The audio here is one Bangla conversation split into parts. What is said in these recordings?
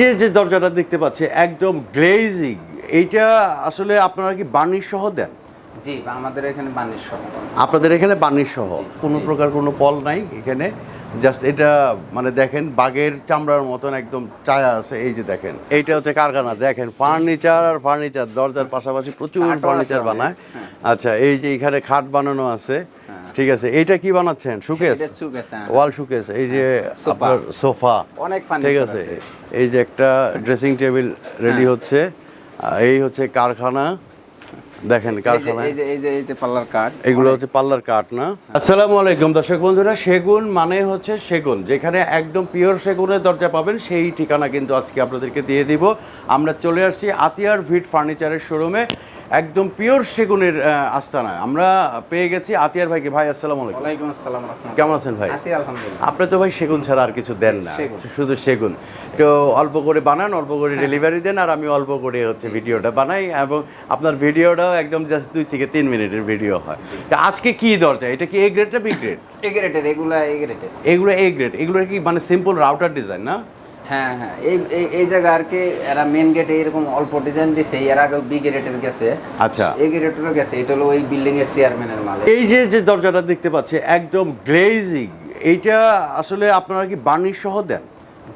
যে যে দরজাটা দেখতে পাচ্ছি একদম গ্লেজিং এইটা আসলে আপনারা কি বার্নিশ সহ দেন? জি আমাদের এখানে বানিশ সহ। আপনাদের এখানে বার্নিশ সহ? কোনো প্রকার কোনো পল নাই এখানে? জাস্ট এটা মানে দেখেন বাঘের চামড়ার মতন একদম চায়া আছে এই যে দেখেন। এইটা হচ্ছে কারখানা দেখেন ফার্নিচার আর ফার্নিচার দরজার পাশাপাশি প্রচুর ফার্নিচার বানায়। হ্যাঁ। আচ্ছা এই যে এখানে খাট বানানো আছে ঠিক আছে এইটা কি বানাচ্ছেন? সুকেস সুকেস, হ্যাঁ। ওয়াল সুকেস এই যে সোফা। আপনার সোফা। অনেক ঠিক আছে আছে। এই যে একটা ড্রেসিং টেবিল রেডি হচ্ছে। এই হচ্ছে কারখানা। দেখেন কারখানা। এই যে এই যে এই যে পাল্লার কাঠ এগুলো হচ্ছে পাল্লার কাঠ না? আসসালামু আলাইকুম। দর্শক বন্ধুরা সেগুন মানে হচ্ছে সেগুন। যেখানে একদম পিওর সেগুনের দরজা পাবেন সেই ঠিকানা কিন্তু আজকে আপনাদেরকে দিয়ে দিব। আমরা চলে আসছি আতিয়ার ভিট ফার্নিচারের শোরুমে একদম পিওর সেগুনের আহ, আস্তানায় আমরা পেয়ে গেছি আতিয়ার ভাইকে। ভাই আসসালামু আলাইকুম। আসসালাম কেমন আছেন ভাই? আলহামদুলিল্লাহ। আপনি তো ভাই সেগুন ছাড়া আর কিছু দেন না। শুধু সেগুন। তো অল্প করে বানান অল্প করে ডেলিভারি দেন আর আমি অল্প করে হচ্ছে ভিডিওটা বানাই এবং আপনার ভিডিওটাও একদম জাস্ট দুই থেকে তিন মিনিটের ভিডিও হয়। তা আজকে কি দরজা? এটা কি এ গ্রেড না বি গ্রেড এগ্রেটেড এগুলা এগ্রেটেড এগুলো এ গ্রেড এগুলো কি মানে সিম্পল রাউটার ডিজাইন না? হ্যাঁ হ্যাঁ। এই এই জায়গা আর কি এরা মেন গেটে এরকম অল্প ডিজাইন দিছে এর আগে বি গ্রেটের গেছে। আচ্ছা। গেছে এটা হলো ওই বিল্ডিং এর চেয়ারম্যানের মাল এই যে যে দরজাটা দেখতে পাচ্ছি একদম গ্লেজিং এইটা আসলে আপনারা কি বার্নিশ সহ দেন?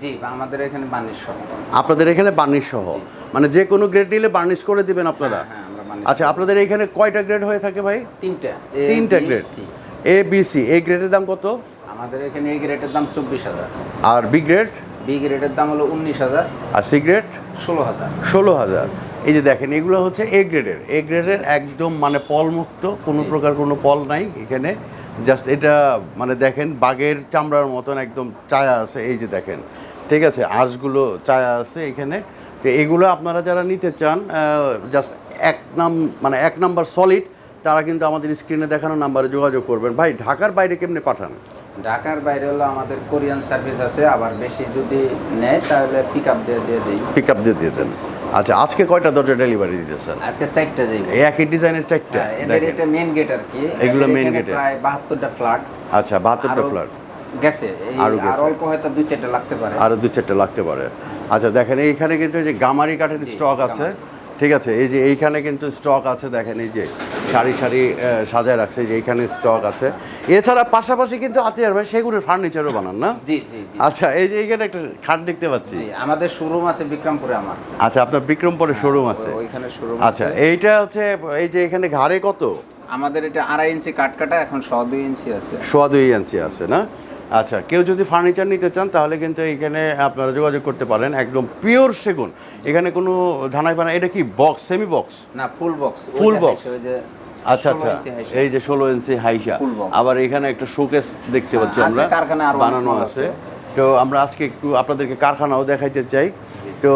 জি আমাদের এখানে সহ। আপনাদের এখানে বার্নিশ সহ? মানে যে কোনো গ্রেড নিলে বার্নিশ করে দিবেন আপনারা? হ্যাঁ, আমরা আচ্ছা আপনাদের এখানে কয়টা গ্রেড হয়ে থাকে ভাই? তিনটা। তিনটা grade. A B C A গ্রেডের দাম কত? আমাদের এখানে এই গ্রেডের দাম চব্বিশ হাজার। আর বি গ্রেড বি গ্রেটের দাম হলো উনিশ হাজার আর সি গ্রেড? ষোলো হাজার। ষোলো হাজার। এই যে দেখেন এগুলো হচ্ছে এ গ্রেডের। এ গ্রেডের একদম মানে পলমুক্ত কোনো প্রকার কোনো পল নাই এখানে। জাস্ট এটা মানে দেখেন বাঘের চামড়ার মতন একদম চায়া আছে এই যে দেখেন। ঠিক আছে আঁশগুলো চায়া আছে এখানে। তো এগুলো আপনারা যারা নিতে চান জাস্ট এক নাম মানে এক নাম্বার সলিড তারা কিন্তু আমাদের স্ক্রিনে দেখানো নাম্বারে যোগাযোগ করবেন। ভাই ঢাকার বাইরে কেমনে পাঠান? ঢাকার বাইরে হলো আমাদের কোরিয়ান সার্ভিস আছে আবার বেশি যদি নেয় তাহলে পিক আপ দিয়ে দিয়ে দিই। পিক আপ দিয়ে দিয়ে দেন। আচ্ছা আজকে কয়টা দরজা ডেলিভারি দিতেছেন? আজকে চারটা এই একই ডিজাইনের চারটা? হ্যাঁ, এদের এটা মেন গেট আর কি। এগুলো gate এ। প্রায় বাহাত্তরটা ফ্ল্যাট আচ্ছা বাহাত্তরটা ফ্ল্যাট গেছে। আর। অল্প হয়তো দুই চারটা লাগতে পারে। আরও দু চারটা লাগতে পারে। আচ্ছা দেখেন এইখানে কিন্তু এই যে গামারি কাঠের স্টক আছে। ঠিক আছে এই যে এইখানে কিন্তু স্টক আছে দেখেন এই যে সারি সারি সাজায় রাখছে যে এখানে স্টক আছে। এছাড়া পাশাপাশি কিন্তু আতিয়ার ভাই সেগুলোর ফার্নিচারও বানান না? জি জি আচ্ছা এই যে এখানে একটা খাট দেখতে পাচ্ছি। জি আমাদের শোরুম আছে বিক্রমপুরে আমার। আচ্ছা আপনার বিক্রমপুরে শোরুম আছে। ওইখানে শোরুম আচ্ছা এইটা হচ্ছে এই যে এখানে ঘাড়ে কত? আমাদের এটা আড়াই ইঞ্চি কাট কাটা এখন শ দুই ইঞ্চি আছে। সোয়া দুই ইঞ্চি আছে না? আচ্ছা কেউ যদি ফার্নিচার নিতে চান তাহলে কিন্তু এখানে আপনারা যোগাযোগ করতে পারেন। একদম পিওর সেগুন। এখানে কোনো ধানাই বানা এটা কি বক্স সেমি বক্স না ফুল বক্স ফুল বক্স আচ্ছা আচ্ছা। এই যে ষোলো ইঞ্চি হাইসা। আবার এখানে একটা শোকেস দেখতে হ্যাঁ, পাচ্ছি আমরা। বানানো আছে। তো আমরা আজকে একটু আপনাদেরকে কারখানাও দেখাইতে চাই। তো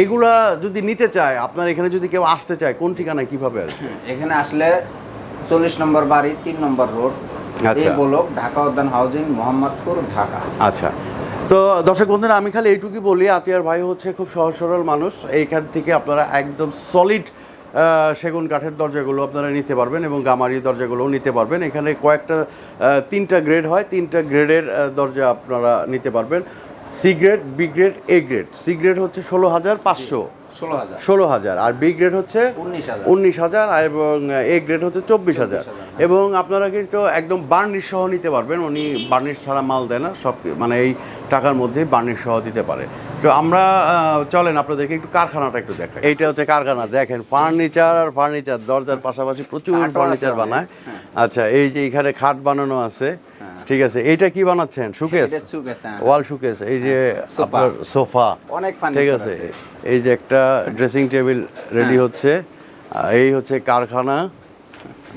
এইগুলা যদি নিতে চায় আপনার এখানে যদি কেউ আসতে চায় কোন ঠিকানায় কীভাবে আসবে? এখানে আসলে চল্লিশ নম্বর বাড়ি তিন নম্বর রোড। এই ব্লক ঢাকা উদ্যান হাউজিং মোহাম্মদপুর ঢাকা। আচ্ছা। তো দর্শক বন্ধুরা আমি খালি এইটুকুই বলি আতিয়ার ভাই হচ্ছে খুব সহজ সরল মানুষ। এইখান থেকে আপনারা একদম সলিড সেগুন কাঠের দরজাগুলো আপনারা নিতে পারবেন এবং গামারি দরজাগুলোও নিতে পারবেন। এখানে কয়েকটা তিনটা গ্রেড হয় তিনটা গ্রেডের দরজা আপনারা নিতে পারবেন। C grade B grade A grade. C grade হচ্ছে ষোলো হাজার পাঁচশো। ষোলো হাজার। আর বি গ্রেড হচ্ছে উনিশ হাজার। এবং এ গ্রেড হচ্ছে চব্বিশ হাজার। এবং আপনারা কিন্তু একদম বার্নিশ সহ নিতে পারবেন। উনি বার্নিশ ছাড়া মাল দেয় না। সব মানে এই টাকার মধ্যেই বার্নিশ সহ দিতে পারে। তো আমরা চলেন আপনাদেরকে একটু কারখানাটা একটু দেখাই। এইটা হচ্ছে কারখানা। দেখেন ফার্নিচার আর ফার্নিচার। দরজার পাশাপাশি প্রচুর ফার্নিচার বানায়। আচ্ছা এই যে এখানে খাট বানানো আছে। ঠিক আছে এইটা কি বানাচ্ছেন? সুকেস হ্যাঁ। ওয়াল সুকেস এই যে সোফা। আপনার সোফা। অনেক ঠিক আছে এই যে একটা ড্রেসিং টেবিল রেডি হচ্ছে এই হচ্ছে কারখানা।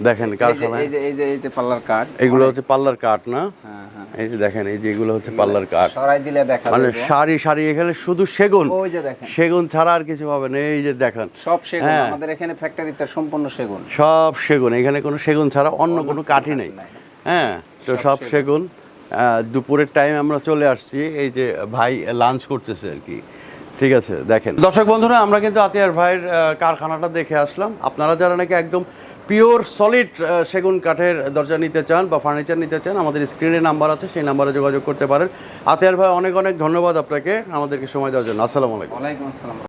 দেখেন কারখানা এই যে এই যে এই যে পাল্লার কাঠ এগুলো হচ্ছে পাল্লার কাঠ না? হ্যাঁ, হ্যাঁ। এই যে দেখেন এই যে এগুলো হচ্ছে পাল্লার কাঠ। সরাই দিলে দেখা মানে। সারি সারি এখানে শুধু সেগুন। ওই যে দেখেন। সেগুন ছাড়া আর কিছু পাবেন না। এই যে দেখেন। সব সেগুন হ্যাঁ। আমাদের এখানে ফ্যাক্টরিতে সম্পূর্ণ সেগুন। সব সেগুন এখানে কোনো সেগুন ছাড়া অন্য কোনো কাঠই নেই। হ্যাঁ তো সব সেগুন দুপুরের টাইম আমরা চলে আসছি এই যে ভাই লাঞ্চ করতেছে আর কি। ঠিক আছে দেখেন। দর্শক বন্ধুরা আমরা কিন্তু আতিয়ার ভাইয়ের কারখানাটা দেখে আসলাম। আপনারা যারা নাকি একদম পিওর সলিড সেগুন কাঠের দরজা নিতে চান বা ফার্নিচার নিতে চান আমাদের স্ক্রিনে নাম্বার আছে সেই নাম্বারে যোগাযোগ করতে পারেন। আতিয়ার ভাই অনেক অনেক ধন্যবাদ আপনাকে আমাদেরকে সময় দেওয়ার জন্য। আসসালামু আলাইকুম। ওয়ালাইকুম আসসালাম।